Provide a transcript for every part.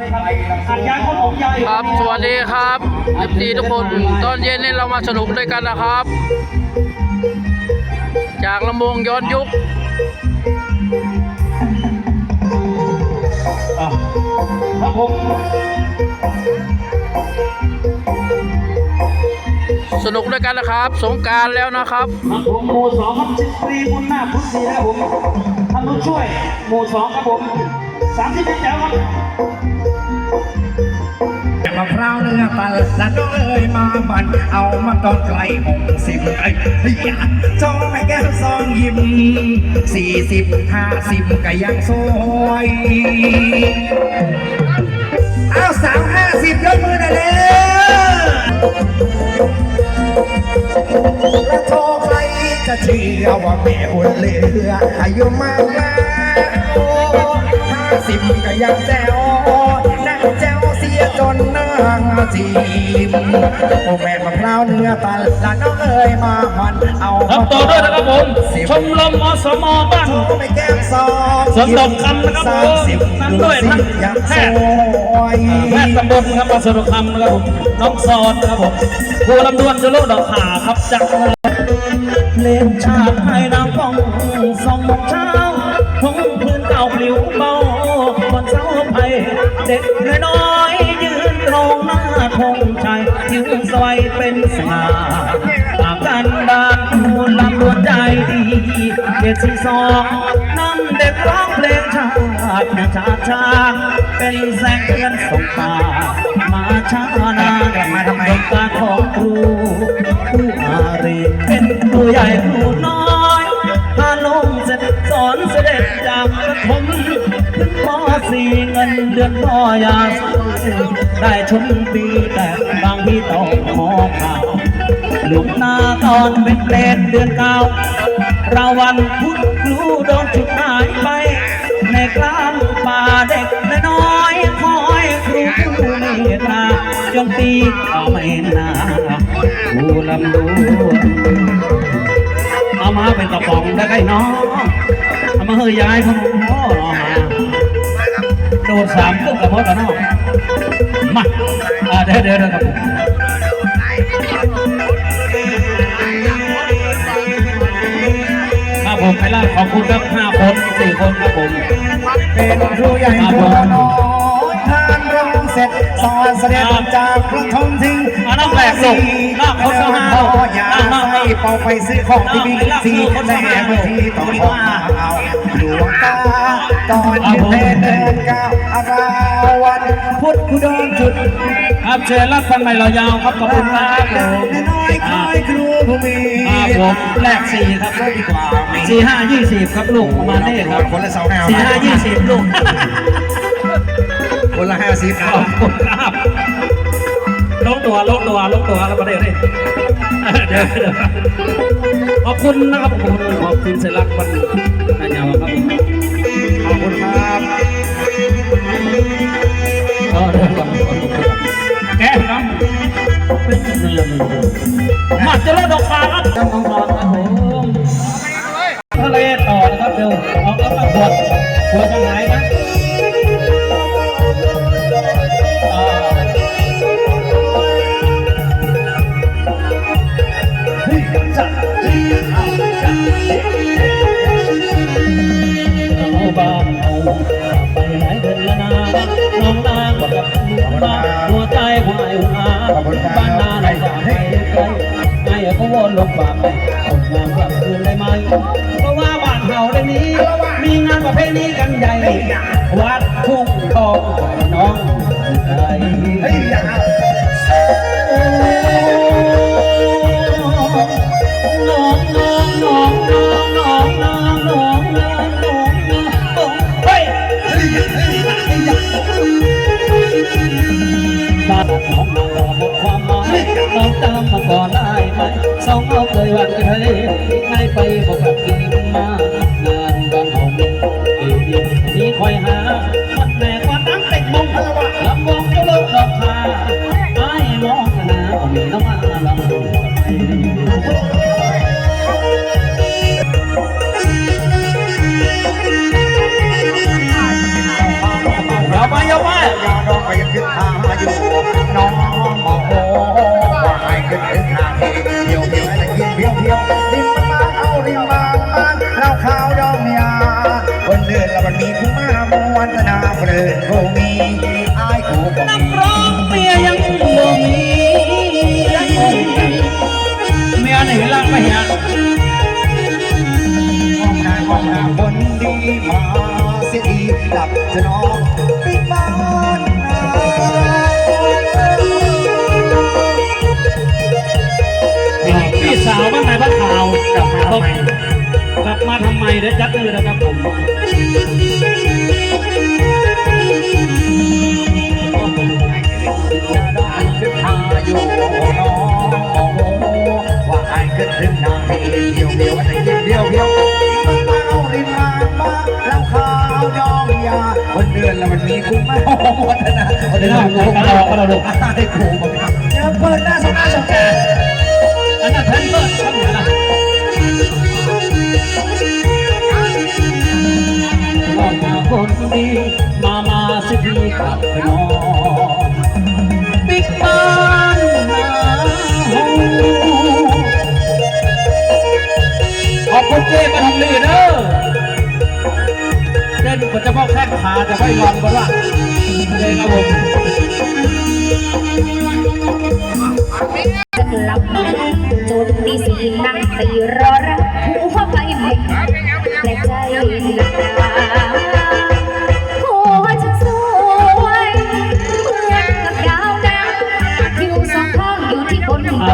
ครับสวัสดีครับเอฟซีทุกคนตอนเย็นนี้เรามาสนุกด้วยกันนะครับ จากลำวงย้อนยุคอะครับผมสนุกด้วยกันนะครับ สงกรารแล้วนะครับครับผมหมู่สองครับสิบตรีบุญนาคพุทธีนะครับผมท่านผู้ช่วยหมู่สองครับผมสามสิบเอ็ดแถวครับ มะพร้าวเนื้อปันและน้องเอ้ยมาบันเอามาตอนไกลหกสิบไอ้เฮียจอแม่แก้วซองยิ้มสี่สิบห้าสิบก็ยังสวยเอาสาวห้าสิบยกมือได้เลยแล้วโทรใครจะเชื่อว่าแม่บุญเหลืออายุมากแล้วห้าสิบก็ยังแจ๋ว ยจนนั่งจีมโอ้แม่มะพร้าวเนื้อตันและน้องเอ้ยมามันเอาครับต่อด้วยนะครับผมสิบชมรมอสมบ้านโทรไปแก้มซองสวนดอกคำนะครับสามสิบผมนั่นด้วยท่านยังแพสทย์วยแพทย์ตำบลครับมาสรุปคำนะครับผมน้องซอนนะครับผมครูลำดวนจะโลดอกขาครับจากเล่นชาติไทยน้ำฟองสองโมงเช้าทงพื้นเก่าปลิวเบาบนเสาไผ่เด็กน้อยยืนตรงหน้าธงชัยผิวสวยเป็นสง่าปากกันดานคูลำดวนใจดีเด็กที่สองนำเด็กร้องเพลงชาติชาชาติเป็นแสงเทียนส่งตามาช้านานมาทำไมการของครูผู้อารีเป็นครูใหญ่ครูน้อยพาลงเสร็จสอนเสด็จากประถมถึงปสี่เงินเดือนพ่อยาสูงได้ชมปีแต่บางที่ต้องขอข่าวลูกหน้าตอนเป็นเปรตเดือนเก้าราวันพุธครูโดนจุดหายไป ในกลางป่าเด็กน้อยคอยครูผู้เมตตาจนตีก็ไม่นาครูลำดวนเอามาเป็นกระป๋องได้ไงน้องเอา มาเฮยยายพ่อหมอมาโดนสามตึกกับพ่อกันน้องมาอ่าเดี๋ยวเดี๋ยวเดี๋ยวครับผมครับผมไปล่าขอบคุณครับห้าคนสี่คนครับผมเป็นครูใหญ่ครูน้อย สอนเสด็จจากพระทมทิ้งเอาน้ำแบกลงลากเขาเข้าห้าพ่ออย่าใส่เป่าไปซื้อของที่บิ๊กซีแม่บางทีต้องขอเอาหลวงตาตอนยืนเดินเดินก้าวอาราวันพุทธคุดอนจุดครับเชิญรับฟังใหม่เรายาวครับขอบคุณครับผมน้อยคอยครูผู้มีครับผมแรกสี่ครับลูกดีกว่าสี่ห้ายี่สิบครับลูกประมาณนี้ครับคนละสองแนวสี่ห้ายี่สิบลูก คนละห้าสิบขอบครับลงตัวลงตัวลงตัวแล้วก็ได้เลยขอบคุณนะครับขอบคุณขอบคุณเสรักวันนายาวครับขอบคุณครับเออเดี๋ยวก่อนแกครับเป็นเจรอดดอกฟ้าครับ คอยหาวันแต่ว่าตั้งแต่มองพลลำวงก็โลกดอกคาไอ้มองหนาก็มีน้งมาลำวงไปอย่าไปอย่าไปอย่าน้องไปขึ้นทางมาอยู่น้องมองโอ้ว่าไอ้ขึ้นทางเดียวเดียวได้กินเดียวเดียวดิมมาเอาริมมาบ้าวเราขาว องเมียยังบ่มีเมียไหนรักไม่ฮะห้องนาห้องนาคนดีมาเสียดีหลับจะนอนปิดบ้านนาพี่สาวบ้านไหนบ้านข่าวกลับมาทำไมกลับมาทำไมเดี๋ยวจัดเลยนะครับผมจะได้ขึ้นทาอยู่น้องว่าไอ้ขึ้นถึงนางเดียวเดียวแต่ยินเดียวเดียวมาเอาริมมาบ้าล้วข้าวยอมยาคนเดือนล้วมันมีคุ้มไม่หมดนะคนเดือนแล้วคุ้มไม่หมดนะไอ้ครูบอกเดี๋ยวเปิดหน้า มาสิดีกลับไปนอนบิ๊กบ้านนาฮูขอบคุณเจ้มาทำลีเด้อเด่นกว่าจะพ่อแข้งขาจะไม่ลองกันว่าเจ้ครับผมจะหลับจนตีสี่นั่งตีรอรั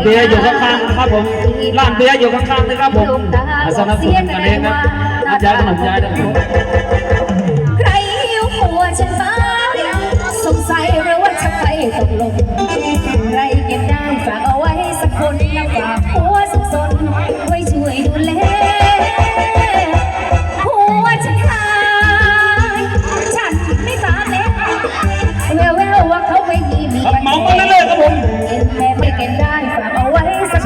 เบียร์อยู่ข้างๆครับผมร้านเบียร์อยู่ข้างๆนะครับผมอ่าสนับสนุนกันเองครับน้ำย้ายขนมย้ายนะครับใครหิวหัวฉันบ้างสงสัยหรือว่าจะไปตกลง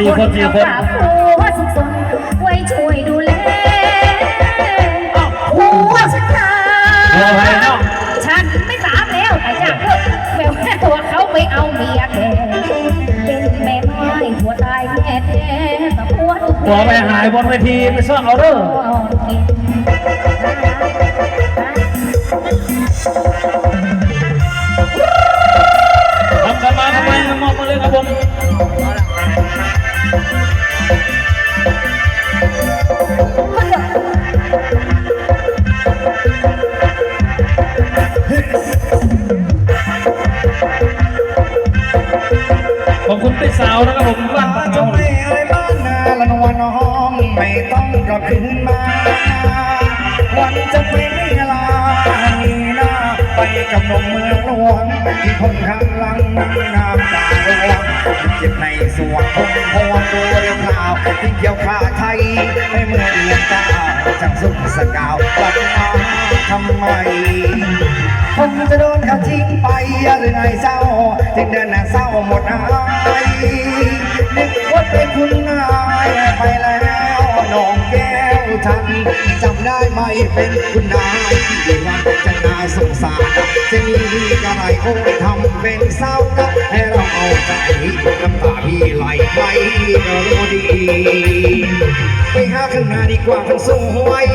สี่คนคนสี่แล้วคนฝากหัวสักสนไว้ช่วยดูแลหัวฉันหายหัวใครเนาะฉันไม่ตามแล้วแต่จากพื่อนแววแววว่าเขาไม่เอาเมียแกเป็นแม่ไม้หัวตายแม่แท้กับหัวทุกหัวไปหายบนเวทีไปซ่อนเอาเด้อทำกันมาทำไมมองมาเลยครับผม ที่คนข้างหลังนั่งน้ำตาลวงเจ็บในสวงพงพวงตัวเรียวขาวที่เกี่ยวขาไทยให้เมื่อเดือนเก้าจังสุขสกาวกลับมาทำไมคงจะโดนเขาทิ้งไปหรือไงเศร้าจึงเดินหน้าเศร้าหมดอายนึกว่าเป็นคุณนายไปแล้วน้องแก้วฉันจ เป็นคุณนายที่วันจะน่าสงสารจะมีอะไรโอ้ทำเป็นเศร้าให้เราเอาใจน้ำตาพี่ไหลไปก็รู้ดีไปหาข้างหน้าดีกว่าคนสวย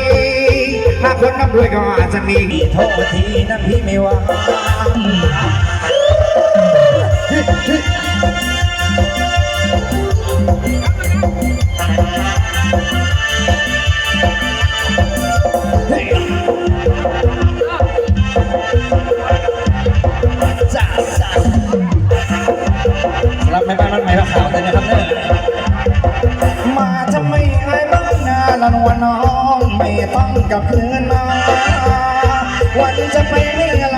หากคนนับรวยก็อาจจะมีโทษทีนะพี่ไม่ว่า นนาละนวลน้องไม่ต้องกับคืนมาวันจะไปไม่ลา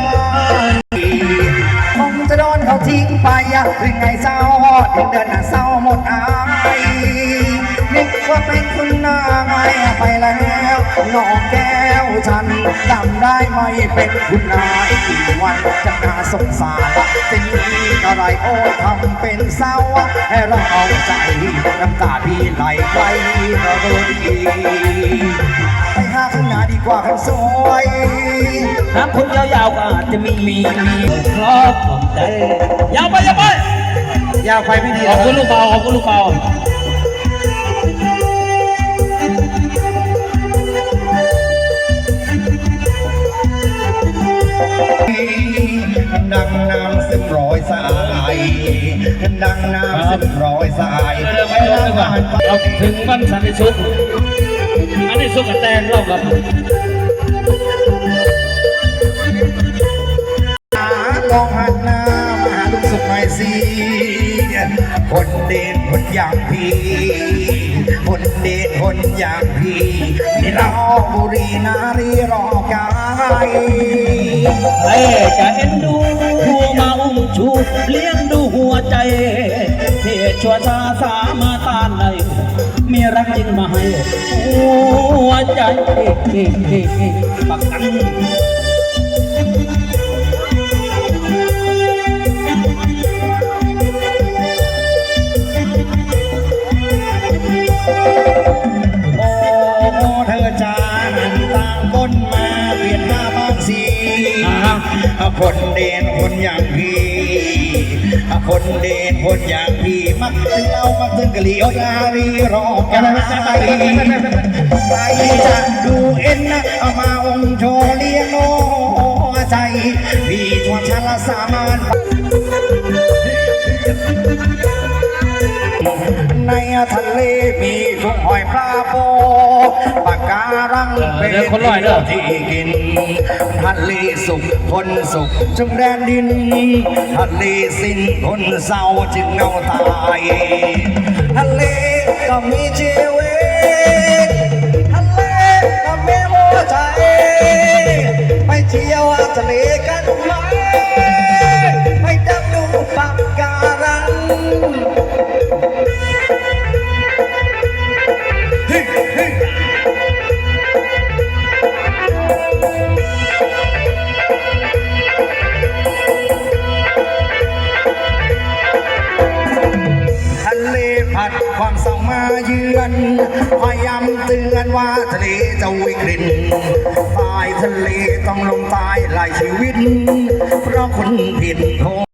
คงจะโดนเขาทิ้งไปอะหรือไงเศร้าดินเดินหน้าเศร้าหมดอาย ว่าเป็นคุณนายไปแล้วน้องแก้วฉันจำได้ไหมเป็นคุณนายกี่วันจะน่าสงสารจะมีอะไรโอ้ทำเป็นเศร้าให้เราเอาใจน้ำตาพี่ไหลไปก็รู้ดีไปหาข้างหน้าดีกว่าข้างสวยน้ำคุณยาวๆก็อาจจะมีมีมีครอบขอบใจยาวไปยาวไปยาวไปไม่ดีขอบคุณลูกเบาขอบคุณลูกเบา ดังน้ำซึมร้อยสายเรื่องไม่รู้ดีกว่าเราถึงวันสันติสุขอันนี้สุขกับแตงเราครับหาลองหันหน้ามาหาลูกสุขหน่อยสิคนเด่นคนอย่างพี่คนเด่นคนอย่างพี่นี่เราบุรีนารีรอกายใครจะเอ็นดูหัวมาอุ้ม ชูเลี้ยงดูหัวใจเทชัวชาสามาตานในมีรักจริงมาให้หัวใจปักกันโอ้เธอจาหันต่างคนมาเปลี่ยนหน้าบ้างสิคนเด่นคนอย่างพี่ คนเด่นคนอย่างพี่มักถึงเรามักถึงกะลีโอยารีรอกายใครจะดูเอ็นนะเอามาองค์โชเลี้ยงโนใจพี่ชวนฉันลสามานในทะเลมีกุ้งหอยปลาโป ปากการังเป็นเดี๋ยวคนลอยเด้อที่กินทะเลสุขคนสุขจึงแดนดินทะเลสิ้นคนเศร้าจึงเงาตายทะเลก็มีชีวิตทะเลก็มีหัวใจไปเที่ยวทะเลกันไหมไปดักดูปากการังท พยายามเตือนว่าทะเลจะวิกฤตตายทะเลต้องลงตายหลายชีวิต เพราะคนผิดโท